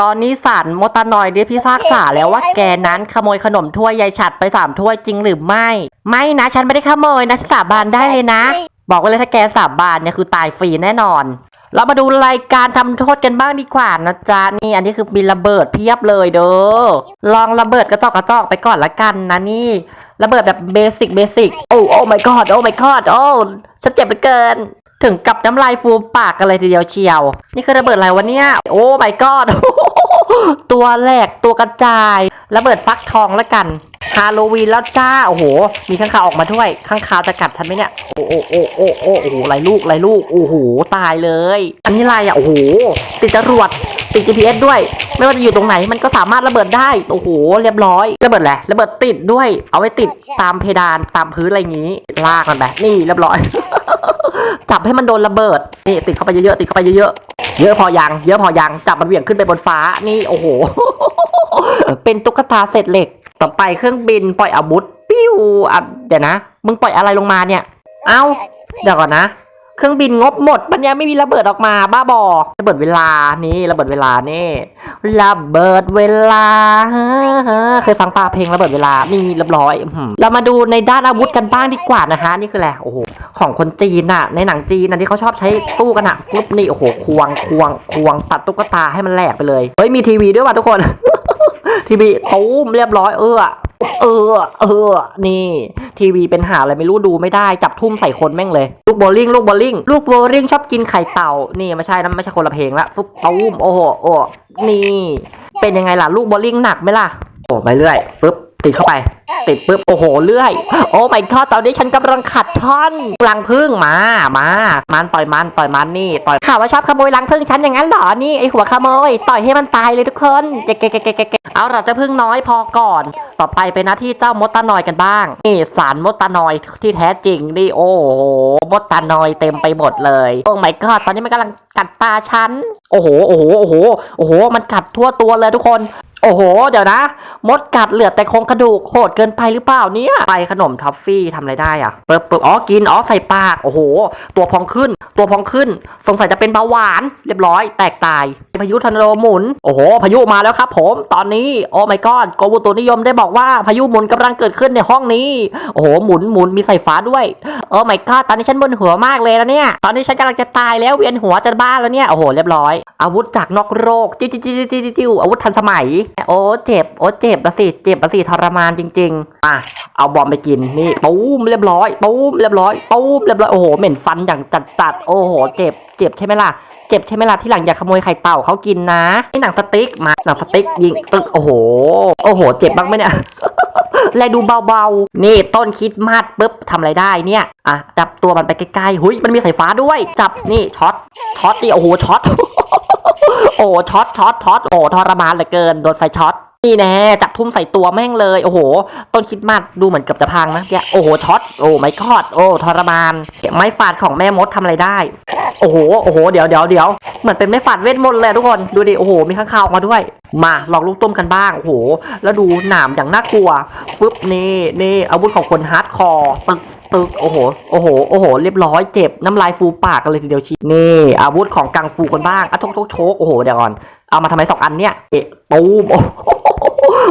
ตอนนี้สารโมตานอยได้พิพากษาแล้วว่าแกนั้นขโมยขนมถ้วยยายฉัดไปสามถ้วยจริงหรือไม่ ไม่นะ ฉันไม่ได้ขโมยนะฉันสาบานได้เลยนะ บอกไว้เลยถ้าแกสาบานเนี่ยคือตายฟรีแน่นอน เรามาดูรายการทำโทษกันบ้างดีกว่านะจ๊ะนี่อันนี้คือมีระเบิดเพียบเลยเด้อลองระเบิดกระจอกกระจอกไปก่อนละกันนะนี่ ระเบิดแบบเบสิกเบสิกโอ้โอ้ my god โอ้ my god โอ้ฉันเจ็บไปเกิน ถึงกับน้ำลายฟูมปากกันเลยทีเดียวเชียว นี่คือระเบิดอะไรวะเนี่ย โอ้ my god ตัวแหลกตัวกระจายระเบิดฟักทองแล้วกันฮาโลวีนแล้วจ้า โอ้โห มีข้างคาวออกมาด้วย ข้างคาวจะกัดฉันไหมเนี่ย โอ้โอ้โอ้โอ้โอ้โอ้โหไรลูกไรลูก โอ้โห ตายเลย อันนี้อะไรอะ โอ้โห ติดจรวด ติด GPS ด้วย ไม่ว่าจะอยู่ตรงไหนมันก็สามารถระเบิดได้ โอ้โห เรียบร้อย ระเบิดแหละรระเบิดติดด้วย เอาไว้ติดตามเพดานตามพื้นอะไรอย่างนี้ ลากมันไป นี่เรียบร้อย จับให้มันโดนระเบิด นี่ติดเข้าไปเยอะๆ ติดเข้าไปเยอะๆ เยอะพอยัง เยอะพอยัง จับมันเหวี่ยงขึ้นไปบนฟ้า นี่ โอ้โห เป็นตุ๊กตาเศษเหล็ก ต่อไปเครื่องบินปล่อยอาวุธ ปิ้วอะเดี๋ยวนะ มึงปล่อยอะไรลงมาเนี่ย เอ้า เดี๋ยวก่อนนะ เครื่องบินงบหมดมันยังไม่มีระเบิดออกมาบ้าบอระเบิดเวลานี่ระเบิดเวลานี่ระเบิดเวลาเคยฟังป่าเพลงระเบิดเวลานี่เรียบร้อยเรามาดูในด้านอาวุธกันบ้างดีกว่านะฮะนี่คืออะไรโอ้โหของคนจีนน่ะในหนังจีนนะที่เขาชอบใช้สู้กันอะฟลุปนี่โอ้โหควงควงควงตัดตุ๊กตาให้มันแหลกไปเลยเฮ้ยมีทีวีด้วยว่ะทุกคนทีวีตูมเรียบร้อยเออ เออ เออ นี่ ทีวีเป็นหาอะไรไม่รู้ดูไม่ได้จับทุ่มใส่คนแม่งเลย ลูกโบอลลิ่งลูกโบอลลิ่งลูกโบอลลิ่งชอบกินไข่เต่า นี่ไม่ใช่นะไม่ใช่คนละเพลงละฟุบตูมโอ้โหโอ้นี่ เป็นยังไงล่ะ ลูกโบอลลิ่งหนักไหมล่ะโอ้ไปเรื่อยฟึบ ติดเข้าไป ติดปุ๊บโอ้โหเลื่อย โอ้ไม่ทอดตอนนี้ฉันกำลังขัดท่อนรังพึ่งมา มา มันต่อยมันต่อยมันนี่ต่อยข่าวว่าชอบขโมยรังพึ่งฉันอย่างนั้นเหรอนี่ไอหัวขโมยต่อยให้มันตายเลยทุกคนเก๊กเก๊กเก๊กเก๊กเก๊กเอาเราจะพึ่งน้อยพอก่อน ต่อไปเป็นหน้าที่เจ้ามดตานอยกันบ้างนี่สารมดตานอยที่แท้จริงนี่โอ้โหมดตานอยเต็มไปหมดเลยโอ้ไม่ก็ตอนนี้มันกำลังกัดตาฉันโอ้โหโอ้โหโอ้โหโอ้โหมันกัดทั่วตัวเลยทุกคน โอ้โห เดี๋ยวนะ มดกัดเหลือแต่โครงกระดูกโหดเกินไปหรือเปล่าเนี่ย ไปขนมท็อฟฟี่ทำอะไรได้อะเปิบเปิบอ๋อ กิน อ๋อ ใส่ปาก โอ้โห ตัวพองขึ้น ตัวพองขึ้น สงสัยจะเป็นเบาหวาน เรียบร้อย แตกตาย พายุทอร์นโดหมุน โอ้โห พายุมาแล้วครับผม ตอนนี้ โอ้ my god กรมอุตุนิยมได้บอกว่าพายุหมุนกำลังเกิดขึ้นในห้องนี้ โอ้โห หมุนหมุนมีสายฟ้าด้วย โอ้ my god ตอนนี้ฉันบนหัวมากเลยนะเนี่ย ตอนนี้ฉันกำลังจะตายแล้วเวียนหัวจะบ้าแล้วเนี่ย โอ้โห เรียบร้อย อาวุธจากนอกโลกจิ้วจิ้วจิ้วจิ้วจิ้วจิ้วอาวุธทันสมัย โอ้เจ็บ โอ้เจ็บละสิ เจ็บละสิทรมานจริง ๆ อะ เอาบอมไปกิน นี่ตูมเรียบร้อยตูมเรียบร้อยตูมเรียบร้อย โอ้โห เหม็นฟันอย่างจัดจัดโอ้โห เจ็บ เจ็บใช่ไหมล่ะ เจ็บใช่ไหมล่ะ ที่หลังอย่าขโมยไข่เต่าเขากินนะนี่หนังสติ๊กมาหนังสติ๊กยิงตึกโอ้โห โอ้โห เจ็บบ้างไหมเนี่ยแลดูเบาๆ นี่ต้นคิดมาดปุ๊บทำอะไรได้เนี่ย อะ จับตัวมันไปใกล้ๆหุยมันมีสายฟ้าด้วย จับนี่ช็อตช็อตนี่โอ้โหช็อต โอ้ช็อตช็อตช็อตโอ้ทรมานเหลือเกินโดนไฟช็อต นี่แน่จับทุ่มใส่ตัวแม่งเลย โอ้โห ต้นคิดมาดดูเหมือนเกือบจะพังนะแกโอ้โหช็อตโอ้ไม่คอด โอ้ทรมานไม้ฝาดของแม่มดทำอะไรได้ โอ้โหโอ้โหเดี๋ยวเดี๋ยวเดี๋ยวเหมือนเป็นไม้ฝาดเวทมนต์เลยทุกคนดูดิโอ้โหมีข้างคาวมาด้วย มาลองลูกต้มกันบ้างโอ้โห แล้วดูหนามอย่างน่ากลัวปึ๊บนี่นี่อาวุธของคนฮาร์ดคอร์ตึกตึกโอ้โห โอ้โห โอ้โห เรียบร้อย เจ็บ น้ำลายฟูปากกันเลยทีเดียวชีนี่ อาวุธของกังฟูกันบ้างอะโชกโชกโชกโอ้โห เดี๋ยวก่อน เอามาทำไมสองอันเนี่ยเอะตูมโอ้โ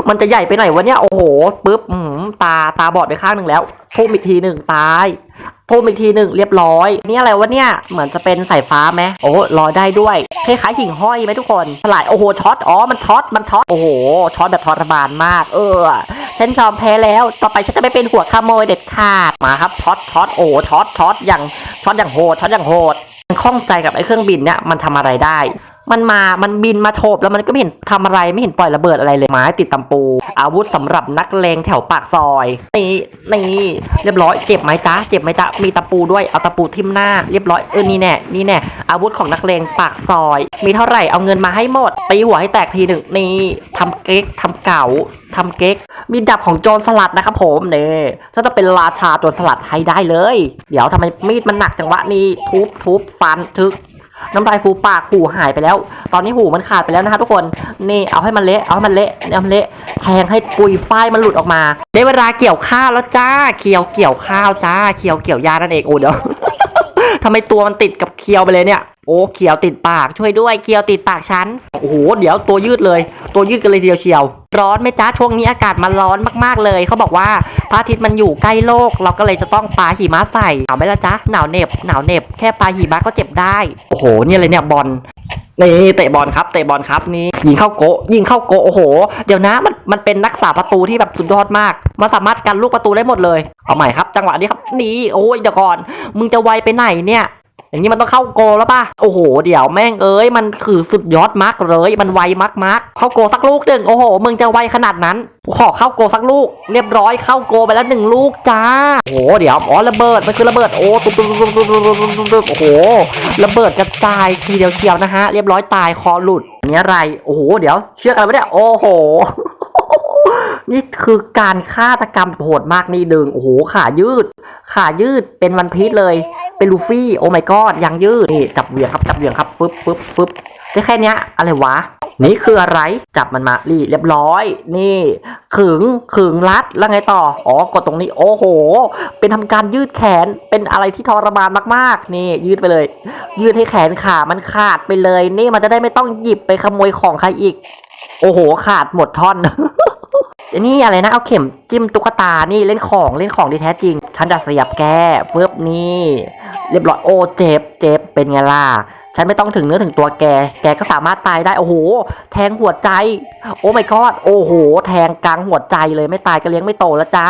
มันจะใหญ่ไปไหนวะเนี่ย โอ้โหปึ๊บอืมตาตาบอดไปข้างหนึ่งแล้วทุ่มอีกทีหนึ่งตายทุ่มอีกทีหนึ่งเรียบร้อย นี่อะไรวะเนี่ย เหมือนจะเป็นสายฟ้าไหมโอ้ลอยได้ด้วยคล้ายๆหิ่งห้อยไหมทุกคนสลายโอ้โหช็อตอ๋อมันช็อตมันช็อตโอ้โหช็อตแบบทรมานมาก เออฉันยอมแพ้แล้ว ต่อไปฉันจะไม่เป็นหัวขโมยเด็ดขาดมาครับช็อตช็อตโอ้ช็อตช็อตอย่างช็อตอย่างโหดช็อตอย่างโหดมันข้องใจกับไอ้เครื่องบินเนี่ยมันทำอะไรได้ มันมา มันบินมาโถบแล้วมันก็ไม่เห็นทำอะไรไม่เห็นปล่อยระเบิดอะไรเลยไม้ติดตำปู อาวุธสำหรับนักเลงแถวปากซอยนี่นี่เรียบร้อยเจ็บไหมจ๊ะเจ็บไหมจ๊ะมีตะปูด้วยเอาตะปูทิ่มหน้าเรียบร้อยเออนี่แน่นี่แน่อาวุธของนักเลงปากซอย มีเท่าไหร่เอาเงินมาให้หมดตีหัวให้แตกทีหนึ่งนี่ทำเก๊กทำเก๋าทำเก๊ก มีดับของโจรสลัดนะครับผมเนี่ยถ้าจะเป็นราชาโจรสลัดให้ได้เลย เดี๋ยวทำไมมีดมันหนักจังวะนี่ทุบทุบฟันทึก น้ำลายฟูปากหูหายไปแล้ว ตอนนี้หูมันขาดไปแล้วนะคะทุกคนนี่เอาให้มันเละเอาให้มันเละเอาให้มันเละแทงให้ปุยฝ้ายมันหลุดออกมา ได้เวลาเกี่ยวข้าวแล้วจ้าเคียวเกี่ยวข้าวจ้าเคียวเกี่ยวยานั่นเองโอ้เดี๋ยวทำไมตัวมันติดกับเคียวไปเลยเนี่ยโอ้เขียวติดปากช่วยด้วยเขียวติดปากฉันโอ้โหเดี๋ยวตัวยืดเลย ตัวยืดกันเลยเดียวเชียว ร้อนไหมจ้าช่วงนี้อากาศมันร้อนมากๆเลย เขาบอกว่าพระอาทิตย์มันอยู่ใกล้โลก เราก็เลยจะต้องปาหิมะใส่หนาวไหมล่ะจ๊ะหนาวเหน็บหนาวเหน็บแค่ปาหิมะก็เจ็บได้ โอ้โหเนี่ยเลยเนี่ยบอลนี่เตะบอลครับเตะบอลครับนี่ยิงเข้าโกยิงเข้าโกโอ้โห เดี๋ยวนะมันมันเป็นนักษาประตูที่แบบสุดยอดมากมันสามารถกันลูกประตูได้หมดเลย เอาใหม่ครับ จังหวะนี้ครับนี่โอ้ยเดี๋ยวก่อน มึงจะไวไปไหนเนี่ย อย่างนี้มันต้องเข้าโกแล้วป่ะ โอ้โห เดี๋ยวแม่งเอ้ย มันคือสุดยอดมากเลย มันไวมากมากเข้าโกสักลูกหนึ่งโอ้โห มึงจะไวขนาดนั้น ขอเข้าโกสักลูก เรียบร้อยเข้าโกไปแล้วหนึ่งลูกจ้า โอ้โห เดี๋ยว อ๋อ ระเบิด มันคือระเบิด โอ้ตุ๊บตุ๊บตุ๊บตุ๊บตุ๊บตุ๊บตุ๊บโอ้โห ระเบิดกระจายทีเดียวเชียวนะฮะ เรียบร้อยตายคอหลุดอันนี้อะไร โอ้โห เดี๋ยว เชื่อกันไหมเนี่ย โอ้โหนี่คือการฆาตกรรมโหดมากนี่ดึง โอ้โห ขายืด ขายืด เป็นวันพีชเลย เป็นลูฟี่โอ้ my god ยังยืดนี่จับเหวี่ยงครับจับเหวี่ยงครับฟึบฟึบฟึบได้แค่เนี้ยอะไรวะ นี่คืออะไรจับมันมานี่เรียบร้อย นี่ ขึงขึงรัดแล้วไงต่ออ๋อกดตรงนี้โอ้โห เป็นทำการยืดแขนเป็นอะไรที่ทรมานมากๆ นี่ ยืดไปเลย ยืดให้แขนขามันขาดไปเลย นี่มันจะได้ไม่ต้องหยิบไปขโมยของใครอีก โอ้โห ขาดหมดท่อน อนนี่อะไรนะเอาเข็มจิ้มตุ๊กตานี่เล่นของเล่นของที่แท้จริง ฉันจะเสียบแกเฟิบนี่ เรียบร้อยโอ้เจ็บเจ็บเป็นไงล่ะฉันไม่ต้องถึงเนื้อถึงตัวแก แกก็สามารถตายได้ โอ้โห แทงหัวใจ โอ้ไม่กอด โอ้โห แทงกลางหัวใจเลยไม่ตายก็เลี้ยงไม่โตแล้วจ้า